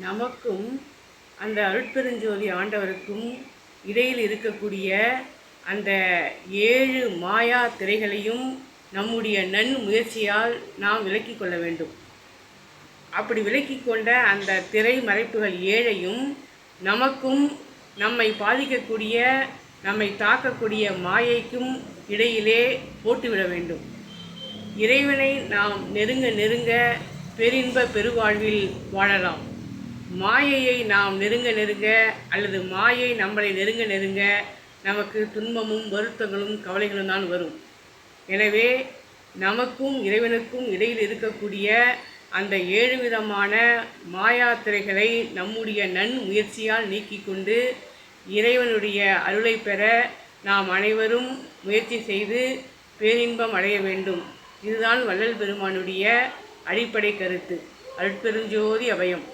நமக்கும் அந்த அருட்பெருஞ்சோதி ஆண்டவருக்கும் இடையில் இருக்கக்கூடிய அந்த ஏழு மாயா திரைகளையும் நம்முடைய நன் முயற்சியால் நாம் விலக்கி கொள்ள வேண்டும். அப்படி விலக்கி கொண்ட அந்த திரை மறைப்புகள் ஏழையும் நமக்கும் நம்மை பாதிக்கக்கூடிய நம்மை தாக்கக்கூடிய மாயைக்கும் இடையிலே போட்டுவிட வேண்டும். இறைவனை நாம் நெருங்க நெருங்க பெரின்ப பெருவாழ்வில் வாழலாம். மாயையை நாம் நெருங்க நெருங்க அல்லது மாயை நம்மளை நெருங்க நெருங்க நமக்கு துன்பமும் வருத்தங்களும் கவலைகளும் தான் வரும். எனவே நமக்கும் இறைவனுக்கும் இடையில் இருக்கக்கூடிய அந்த ஏழு விதமான மாயாத்திரைகளை நம்முடைய நன் முயற்சியால் நீக்கிக் கொண்டு இறைவனுடைய அருளை பெற நாம் அனைவரும் முயற்சி செய்து பேரின்பம் அடைய வேண்டும். இதுதான் வள்ளல் பெருமானுடைய அடிப்படை கருத்து. அருட்பெருஞ்சோதி அபயம்.